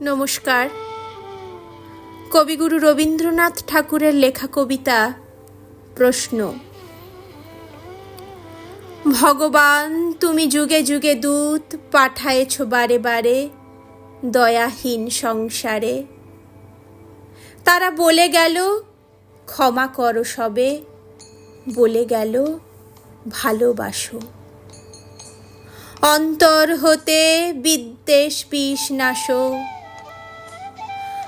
নমস্কার। কবিগুরু রবীন্দ্রনাথ ঠাকুরের লেখা কবিতা, প্রশ্ন। ভগবান, তুমি যুগে যুগে দূত, পাঠায়েছ বারে বারে দয়াহীন সংসারে। তারা বলে গেল, ক্ষমা করো সবে, বলে গেল, ভালোবাসো। অন্তর হতে বিদ্বেষ বিষ নাশো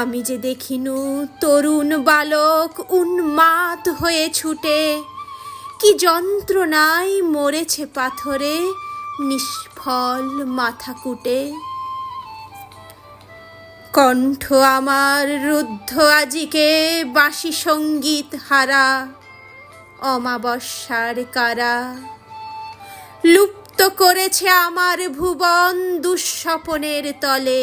আমি যে দেখিনু তরুণ বালক উন্মাদ হয়ে ছুটে, কি যন্ত্রণায় মরেছে পাথরে নিষ্ফল মাথা কুটে। কণ্ঠ আমার রুদ্ধ আজিকে বাসি সংগীত হারা, অমাবস্যার কারা। লুপ্ত করেছে আমার ভুবন দুঃস্বপনের তলে